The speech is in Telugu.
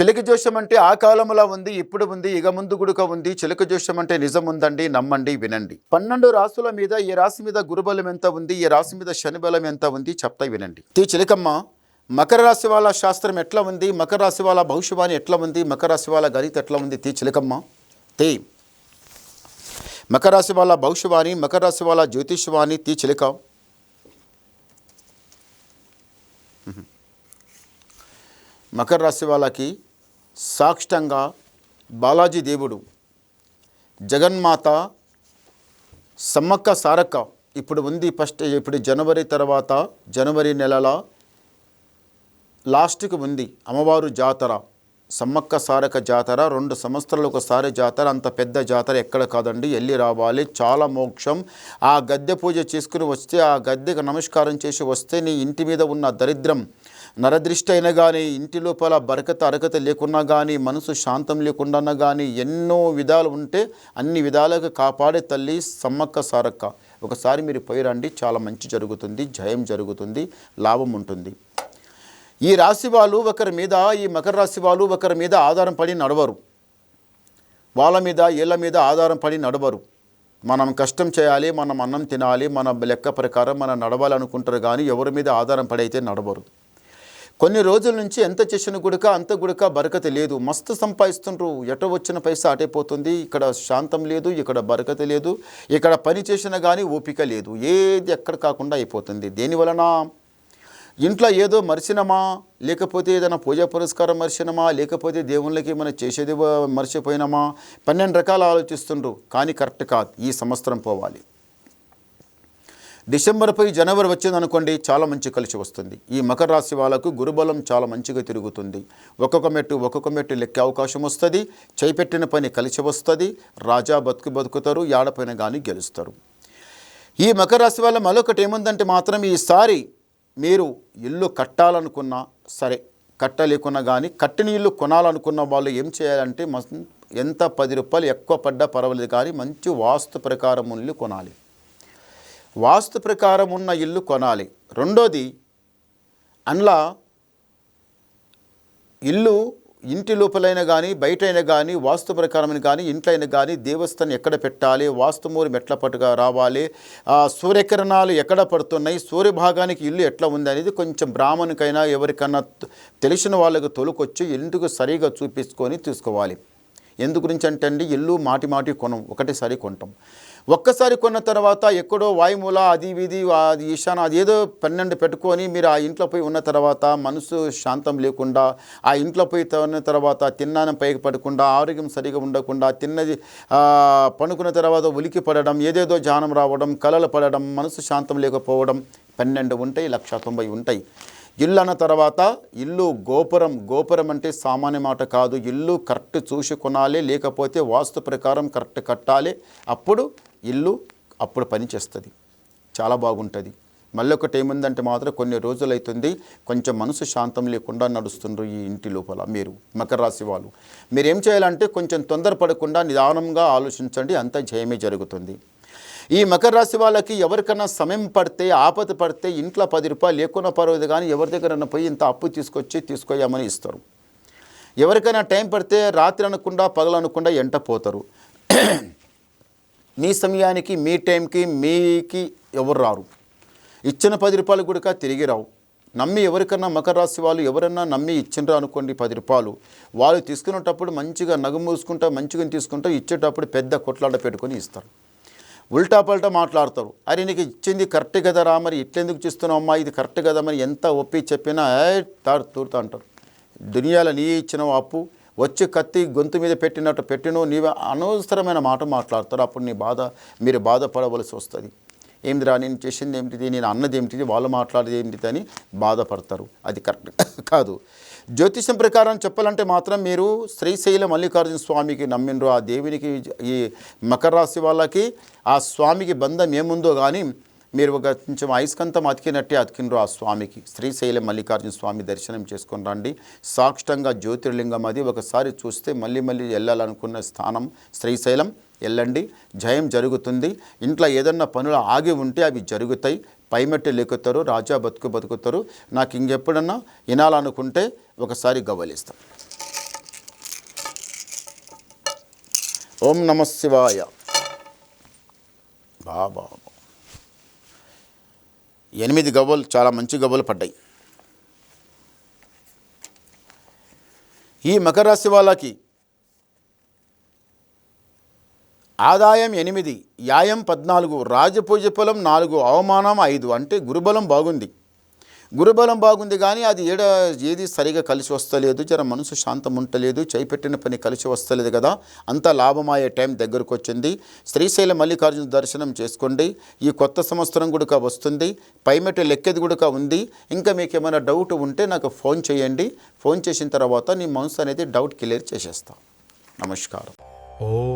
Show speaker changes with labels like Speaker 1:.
Speaker 1: చిలక జోషం అంటే ఆ కాలంలో ఉంది ఇప్పుడు ఉంది ఇక ముందు గుడుక ఉంది. చిలక జోషం అంటే నిజం ఉందండి నమ్మండి వినండి. పన్నెండు రాసుల మీద ఈ రాశి మీద గురుబలం ఎంత ఉంది ఈ రాశి మీద శని బలం ఎంత ఉంది చెప్తా వినండి. తీ చిలకమ్మ మకర రాశి వాళ్ళ శాస్త్రం ఎట్లా ఉంది మకర రాశి వాళ్ళ భవిష్యవాణి ఎట్లా ఉంది మకర రాశి వాళ్ళ గణిత ఎట్లా ఉంది తీ చిలకమ్మ. తీ. మకర రాశి వాళ్ళ భవిష్యవాణి మకర రాశి వాళ్ళ జ్యోతిష్వాణి తీ చిలక. మకర రాశి వాళ్ళకి సాక్షితంగా బాలాజీ దేవుడు జగన్మాత సమ్మక్క సారక్క ఇప్పుడు ఉంది ఫస్ట్ ఇప్పుడు జనవరి తర్వాత జనవరి నెలల లాస్ట్కి ఉంది అమ్మవారు జాతర. సమ్మక్క సారక జాతర రెండు సంవత్సరాలు ఒకసారి జాతర అంత పెద్ద జాతర ఎక్కడ కాదండి వెళ్ళి రావాలి చాలా మోక్షం. ఆ గద్దె పూజ చేసుకుని వస్తే ఆ గద్దెకు నమస్కారం చేసి వస్తే నీ ఇంటి మీద ఉన్న దరిద్రం నరదృష్టి అయినా కానీ ఇంటి లోపల బరకత అరకత లేకున్నా కానీ మనసు శాంతం లేకుండా కానీ ఎన్నో విధాలు ఉంటే అన్ని విధాలుగా కాపాడే తల్లి సమ్మక్క సారక్క. ఒకసారి మీరు పోయి రండి చాలా మంచి జరుగుతుంది జయం జరుగుతుంది లాభం ఉంటుంది. ఈ రాశి వాళ్ళు ఒకరి మీద ఈ మకర రాశి వాళ్ళు ఒకరి మీద ఆధారం పడి నడవరు. వాళ్ళ మీద ఇళ్ళ మీద ఆధారం పడి నడవరు. మనం కష్టం చేయాలి మనం అన్నం తినాలి మన లెక్క ప్రకారం మనం నడవాలనుకుంటారు కానీ ఎవరి మీద ఆధారం పడి అయితే నడవరు. కొన్ని రోజుల నుంచి ఎంత చేసిన గుడక అంత గుడక బరకత లేదు. మస్తు సంపాదిస్తుండ్రు. ఎట వచ్చిన పైసా అటైపోతుంది ఇక్కడ శాంతం లేదు ఇక్కడ బరకత లేదు. ఇక్కడ పని చేసినా కానీ ఓపిక లేదు. ఏది ఎక్కడ కాకుండా అయిపోతుంది. దేనివలన ఇంట్లో ఏదో మరిచినమా లేకపోతే ఏదైనా పూజా పురస్కారం మరిచినమా లేకపోతే దేవుళ్ళకి మనం చేసేది వ- మర్చిపోయినామా? పన్నెండు రకాలు ఆలోచిస్తుండ్రు. కానీ కరెక్ట్ కాదు. ఈ సంవత్సరం పోవాలి. డిసెంబర్పై జనవరి వచ్చిందనుకోండి చాలా మంచి కలిసి వస్తుంది. ఈ మకర రాశి వాళ్ళకు గురుబలం చాలా మంచిగా తిరుగుతుంది. ఒక్కొక్క మెట్టు ఒక్కొక్క మెట్టు లెక్కే అవకాశం వస్తుంది. చేపెట్టిన పని కలిసి వస్తుంది. రాజా బతుకు బతుకుతారు ఏడపైన కానీ గెలుస్తారు. ఈ మకర రాశి వల్ల మరొకటి ఏముందంటే మాత్రం ఈసారి మీరు ఇల్లు కట్టాలనుకున్నా సరే కట్టలేకున్నా కానీ కట్టిన ఇల్లు కొనాలనుకున్న వాళ్ళు ఏం చేయాలంటే ఎంత పది రూపాయలు ఎక్కువ పడ్డా పర్వాలేదు కానీ మంచి వాస్తు ప్రకారం ఇల్లు కొనాలి. వాస్తు ప్రకారం ఉన్న ఇల్లు కొనాలి. రెండోది అందులో ఇల్లు ఇంటి లోపలైనా కానీ బయటైనా కానీ వాస్తు ప్రకారమైన కానీ ఇంట్లైనా కానీ దేవస్థానం ఎక్కడ పెట్టాలి వాస్తుమూలం ఎట్లా పట్టుగా రావాలి ఆ సూర్యకిరణాలు ఎక్కడ పడుతున్నాయి సూర్య భాగానికి ఇల్లు ఎట్లా ఉంది అనేది కొంచెం బ్రాహ్మణికైనా ఎవరికైనా తెలిసిన వాళ్ళకు తొలుకొచ్చి ఇంటికి సరిగా చూపించుకొని తీసుకోవాలి. ఎందు గురించి అంటే అండి ఇల్లు మాటి మాటి కొనం ఒకటేసారి కొంటాం. ఒక్కసారి కొన్న తర్వాత ఎక్కడో వాయుమూల అది ఇది అది ఈశాన అది ఏదో పన్నెండు పెట్టుకొని మీరు ఆ ఇంట్లో పోయి ఉన్న తర్వాత మనసు శాంతం లేకుండా ఆ ఇంట్లో పోయి ఉన్న తర్వాత తిన్నానం పైకి పడకుండా ఆరోగ్యం సరిగా ఉండకుండా తిన్నది పనుకున్న తర్వాత ఉలికి పడడం ఏదేదో జానం రావడం కలలు పడడం మనసు శాంతం లేకపోవడం పన్నెండు ఉంటాయి లక్ష తొంభై ఉంటాయి. ఇల్లు అన్న తర్వాత ఇల్లు గోపురం గోపురం అంటే సామాన్య మాట కాదు. ఇల్లు కరెక్ట్ చూసి కొనాలి లేకపోతే వాస్తు ప్రకారం కరెక్ట్ కట్టాలి. అప్పుడు ఇల్లు అప్పుడు పనిచేస్తుంది చాలా బాగుంటుంది. మళ్ళీ ఒకటి ఏముందంటే మాత్రం కొన్ని రోజులు అవుతుంది కొంచెం మనసు శాంతం లేకుండా నడుస్తుండ్రు ఈ ఇంటి లోపల మీరు మకర రాశి వాళ్ళు. మీరు ఏం చేయాలంటే కొంచెం తొందరపడకుండా నిదానంగా ఆలోచించండి అంత జయమే జరుగుతుంది. ఈ మకర రాశి వాళ్ళకి ఎవరికైనా సమయం పడితే ఆపద పడితే ఇంట్లో పది రూపాయలు లేకున్నా పర్వాలేదు కానీ ఎవరి దగ్గర పోయి ఇంత అప్పు తీసుకొచ్చి తీసుకోయామని ఇస్తారు. ఎవరికైనా టైం పడితే రాత్రి అనకుండా పగలనకుండా ఎంట పోతారు. మీ సమయానికి మీ టైంకి మీకి ఎవరు రారు? ఇచ్చిన పది రూపాయలు కూడా తిరిగి రావు. నమ్మి ఎవరికన్నా మకర రాశి వాళ్ళు ఎవరన్నా నమ్మి ఇచ్చిండ్రు అనుకోండి పది రూపాయలు. వాళ్ళు తీసుకునేటప్పుడు మంచిగా నగ మూసుకుంటా మంచిగా తీసుకుంటా ఇచ్చేటప్పుడు పెద్ద కొట్లాట పెట్టుకొని ఇస్తారు. ఉల్టా పల్టా మాట్లాడతారు. అరే నీకు ఇచ్చింది కరెక్ట్ కదరా మరి ఇట్లెందుకు చేస్తున్నావు అమ్మా? ఇది కరెక్ట్ కదా మరి ఎంత ఒప్పి చెప్పినా తాడు తూడుతా అంటారు. దునియాలో నీ ఇచ్చిన అప్పు వచ్చి కత్తి గొంతు మీద పెట్టినట్టు పెట్టినో నీవే అనవసరమైన మాట మాట్లాడతారు అప్పుడు నీ బాధ మీరు బాధపడవలసి వస్తుంది. ఏమిటిరా నేను చేసింది ఏమిటిది? నేను అన్నది ఏమిటిది? వాళ్ళు మాట్లాడేది ఏమిటిది అని బాధపడతారు. అది కరెక్ట్ కాదు. జ్యోతిషం ప్రకారం చెప్పాలంటే మాత్రం మీరు శ్రీశైల మల్లికార్జున స్వామికి నమ్మిండ్రు. ఆ దేవునికి ఈ మకర రాశి వాళ్ళకి ఆ స్వామికి బంధం ఏముందో కానీ మీరు ఒక కొంచెం ఐస్కంతం అతికినట్టే అతికినరు ఆ స్వామికి. శ్రీశైలం మల్లికార్జున స్వామి దర్శనం చేసుకుని రండి. సాక్షంగా జ్యోతిర్లింగం అది. ఒకసారి చూస్తే మళ్ళీ మళ్ళీ వెళ్ళాలనుకున్న స్థానం శ్రీశైలం. వెళ్ళండి. జయం జరుగుతుంది. ఇంట్లో ఏదన్నా పనులు ఆగి ఉంటే అవి జరుగుతాయి. పైమెట్టు లెక్కుతారు. రాజా బతుకు బతుకుతారు. నాకు ఇంకెప్పుడన్నా వినాలనుకుంటే ఒకసారి గవ్వలిస్తాం. ఓం నమ శివాయ. బాబా ఎనిమిది గవ్వలు చాలా మంచి గవ్వలు పడ్డాయి. ఈ మకర రాశి వాళ్ళకి ఆదాయం ఎనిమిది యాయం పద్నాలుగు రాజపూజ ఫలం నాలుగు అవమానం ఐదు అంటే గురుబలం బాగుంది. గురుబలం బాగుంది కానీ అది ఏడ ఏది సరిగా కలిసి వస్తలేదు. జర మనసు శాంతం ఉండలేదు. చేపెట్టిన పని కలిసి వస్తలేదు కదా. అంత లాభమయ్యే టైం దగ్గరకు వచ్చింది శ్రీశైల మల్లికార్జున దర్శనం చేసుకోండి. ఈ కొత్త సంవత్సరం కూడా వస్తుంది. పైమెట లెక్కేది కూడా ఉంది. ఇంకా మీకు ఏమైనా డౌట్ ఉంటే నాకు ఫోన్ చేయండి. ఫోన్ చేసిన తర్వాత నీ మనసు అనేది డౌట్ క్లియర్ చేసేస్తాం. నమస్కారం.
Speaker 2: ఓ